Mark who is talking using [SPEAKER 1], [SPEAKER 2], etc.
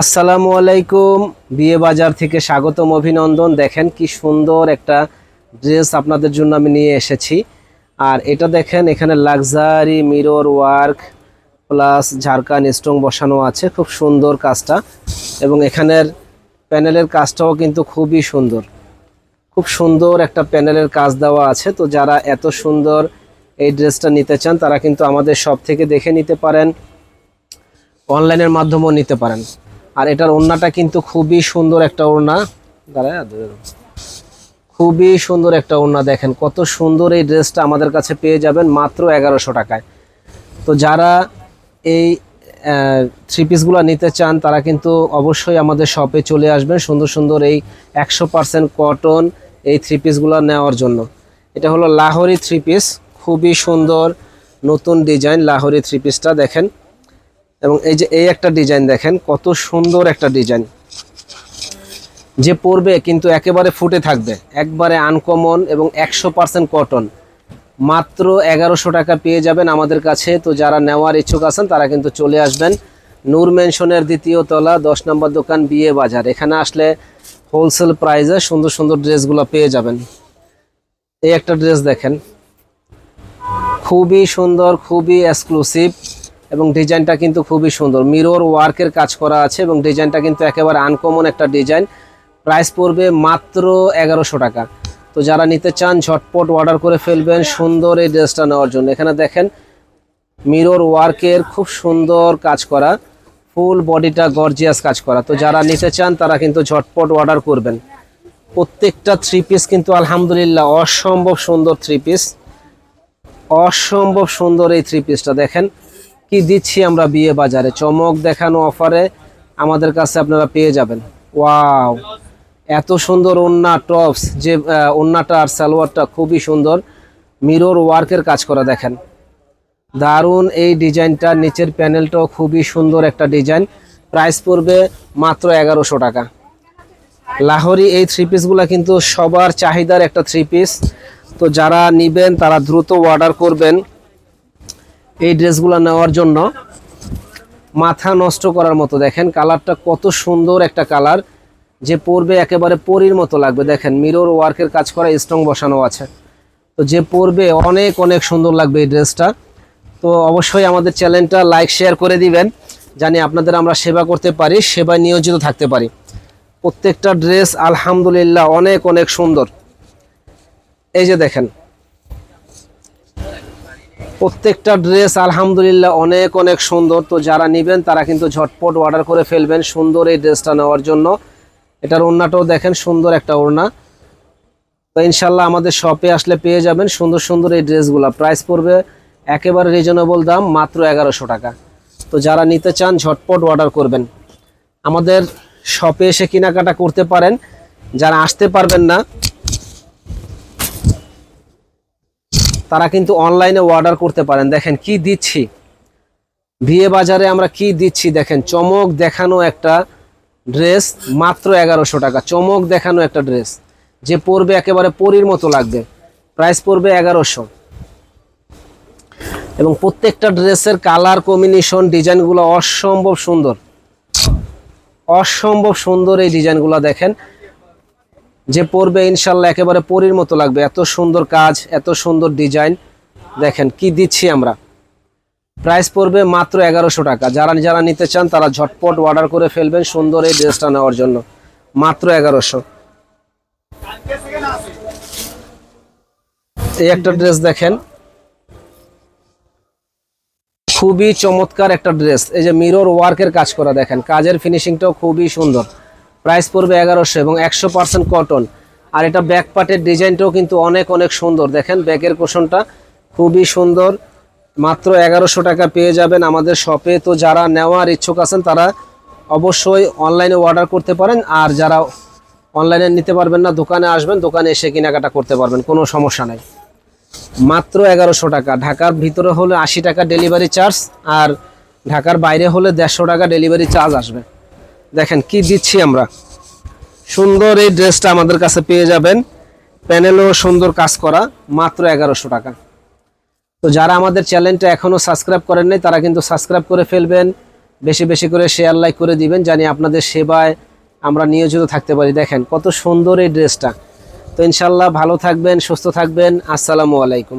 [SPEAKER 1] আসসালামু আলাইকুম। বিয়ে বাজার থেকে স্বাগতম, অভিনন্দন। দেখেন কি সুন্দর একটা ড্রেস আপনাদের জন্য আমি নিয়ে এসেছি। আর এটা দেখেন, এখানে লাক্সারি মিরর ওয়ার্ক প্লাস ঝাড়খান স্ট্রং বসানো আছে। খুব সুন্দর কাজটা। এবং এখানের প্যানেলের কাজটাও কিন্তু খুবই সুন্দর। খুব সুন্দর একটা প্যানেলের কাজ দেওয়া আছে। তো যারা এত সুন্দর এই ড্রেসটা নিতে চান, তারা কিন্তু আমাদের সব থেকে দেখে নিতে পারেন। অনলাইনের মাধ্যমেও নিতে পারেন। আর এটার ওড়নাটা কিন্তু খুবই সুন্দর একটা ওড়না। দাঁড়ায়। খুবই সুন্দর একটা ওড়না দেখেন। কত সুন্দর এই ড্রেসটা আমাদের কাছে পেয়ে যাবেন মাত্র এগারোশো টাকায়। তো যারা এই থ্রি পিসগুলো নিতে চান, তারা কিন্তু অবশ্যই আমাদের শপে চলে আসবেন সুন্দর সুন্দর এই একশো পারসেন্ট কটন এই থ্রি পিসগুলো নেওয়ার জন্য। এটা হলো লাহোরি থ্রি পিস খুবই সুন্দর নতুন ডিজাইন লাহোরি থ্রি পিসটা দেখেন। এবং এই যে এই একটা ডিজাইন দেখেন, কত সুন্দর একটা ডিজাইন। যে পরবে কিন্তু একেবারে ফুটে থাকবে, একবারে আনকমন এবং একশো পার্সেন্ট কটন মাত্র এগারোশো টাকা পেয়ে যাবেন আমাদের কাছে। তো যারা নেওয়ার ইচ্ছুক আছেন, তারা কিন্তু চলে আসবেন। নূর মেনশনের দ্বিতীয় তলা, দশ নম্বর দোকান, বিয়ে বাজার। এখানে আসলে হোলসেল প্রাইসে সুন্দর সুন্দর ড্রেসগুলো পেয়ে যাবেন। এই একটা ড্রেস দেখেন। খুবই সুন্দর, খুবই এক্সক্লুসিভ এবং ডিজাইনটা কিন্তু খুবই সুন্দর। মিরর ওয়ার্কের কাজ করা আছে এবং ডিজাইনটা কিন্তু একেবারে আনকমন একটা ডিজাইন। প্রাইস পড়বে মাত্র এগারোশো টাকা। তো যারা নিতে চান, ঝটপট অর্ডার করে ফেলবেন সুন্দর এই ড্রেসটা নেওয়ার জন্য। এখানে দেখেন মিরর ওয়ার্কের খুব সুন্দর কাজ করা ফুল বডিটা গর্জিয়াস কাজ করা। তো যারা নিতে চান, তারা কিন্তু ঝটপট অর্ডার করবেন। প্রত্যেকটা থ্রি পিস কিন্তু আলহামদুলিল্লাহ অসম্ভব সুন্দর থ্রি পিস অসম্ভব সুন্দর এই থ্রি পিসটা দেখেন কি দিচ্ছি আমরা বিয়ে বাজারে? চমক দেখানো অফারে আমাদের কাছে আপনারা পেয়ে যাবেন। ওয়াও! এত সুন্দর ওন্না টপস, যে ওন্নাটা আর সালোয়ারটা খুবই সুন্দর। মিরর ওয়ার্কের কাজ করা দেখেন। দারুণ এই ডিজাইনটা, নিচের প্যানেলটাও খুবই সুন্দর একটা ডিজাইন। প্রাইস পড়বে মাত্র এগারোশো টাকা। লাহোরি এই থ্রি পিসগুলো কিন্তু সবার চাহিদার একটা থ্রি পিস তো যারা নিবেন, তারা দ্রুত অর্ডার করবেন। এই ড্রেসগুলো নেওয়ার জন্য মাথা নষ্ট করার মতো। দেখেন, কালারটা কত সুন্দর একটা কালার। যে পরবে একেবারে পরির মতো লাগবে। দেখেন মিরর ওয়ার্কের কাজ করা স্ট্রং বসানো আছে। তো যে পরবে, অনেক অনেক সুন্দর লাগবে এই ড্রেসটা। তো অবশ্যই আমাদের চ্যানেলটা লাইক শেয়ার করে দিবেন। জানি আপনাদের আমরা সেবা করতে পারি, সেবায় নিয়োজিত থাকতে পারি। প্রত্যেকটা ড্রেস আলহামদুলিল্লাহ অনেক অনেক সুন্দর। এই যে দেখেন প্রত্যেকটা ড্রেস আলহামদুলিল্লাহ অনেক অনেক সুন্দর। তো যারা নেবেন, তারা কিন্তু ঝটপট অর্ডার করে ফেলবেন সুন্দর এই ড্রেসটা নেওয়ার জন্য। এটার ওড়নাটাও দেখেন, সুন্দর একটা ওড়না। তো ইনশাল্লাহ আমাদের শপে আসলে পেয়ে যাবেন সুন্দর সুন্দর এই ড্রেসগুলো। প্রাইস পড়বে একেবারে রিজনেবল দাম, মাত্র এগারোশো টাকা। তো যারা নিতে চান, ঝটপট অর্ডার করবেন। আমাদের শপে এসে কেনাকাটা করতে পারেন। যারা আসতে পারবেন না তারা কিন্তু অনলাইনে অর্ডার করতে পারেন। দেখেন কি দিচ্ছি। বিয়ে বাজারে আমরা কি দিচ্ছি? দেখেন, চমক দেখানো একটা ড্রেস মাত্র এগারোশো টাকা। চমক দেখানো একটা ড্রেস যে পরবে একেবারে পরির মতো লাগবে। প্রাইস পড়বে এগারোশো। এবং প্রত্যেকটা ড্রেসের কালার কম্বিনেশন ডিজাইনগুলো অসম্ভব সুন্দর। অসম্ভব সুন্দর এই ডিজাইনগুলো দেখেন। যে পরবে ইনশাল্লাহ একেবারে পরির মতো লাগবে। এত সুন্দর কাজ, এত সুন্দর ডিজাইন। দেখেন কি দিচ্ছি আমরা। প্রাইস পড়বে মাত্র এগারোশো টাকা। যারা যারা নিতে চান তারা ঝটপট অর্ডার করে ফেলবেন সুন্দর এই ড্রেসটা নেওয়ার জন্য। মাত্র এগারোশো। এই একটা ড্রেস দেখেন। খুবই চমৎকার একটা ড্রেস। এই যে মিরর ওয়ার্কের কাজ করা দেখেন। কাজের ফিনিশিংটাও খুবই সুন্দর। প্রাইস পড়বে এগারোশো এবং একশো পার্সেন্ট কটন আর এটা ব্যাক পার্টের ডিজাইনটাও কিন্তু অনেক অনেক সুন্দর। দেখেন ব্যাকের কোশনটা খুবই সুন্দর। মাত্র এগারোশো টাকা পেয়ে যাবেন আমাদের শপে তো যারা নেওয়ার ইচ্ছুক আছেন, তারা অবশ্যই অনলাইনে অর্ডার করতে পারেন। আর যারা অনলাইনে নিতে পারবেন না, দোকানে আসবেন, দোকানে এসে কেনাকাটা করতে পারবেন। কোনো সমস্যা নাই। মাত্র এগারোশো টাকা। ঢাকার ভিতরে হলে আশি টাকা ডেলিভারি চার্জ আর ঢাকার বাইরে হলে দেড়শো টাকা ডেলিভারি চার্জ আসবে। দেখেন কি দিচ্ছি আমরা। সুন্দর এই ড্রেসটা আমাদের কাছে পেয়ে যাবেন। প্যানেলও সুন্দর কাজ করা, মাত্র এগারোশো টাকা। তো যারা আমাদের চ্যানেলটা এখনও সাবস্ক্রাইব করেন নাই, তারা কিন্তু সাবস্ক্রাইব করে ফেলবেন। বেশি বেশি করে শেয়ার লাইক করে দিবেন, জানি আপনাদের সেবায় আমরা নিয়োজিত থাকতে পারি। দেখেন কত সুন্দর এই ড্রেসটা। তো ইনশাল্লাহ ভালো থাকবেন, সুস্থ থাকবেন। আসসালামু আলাইকুম।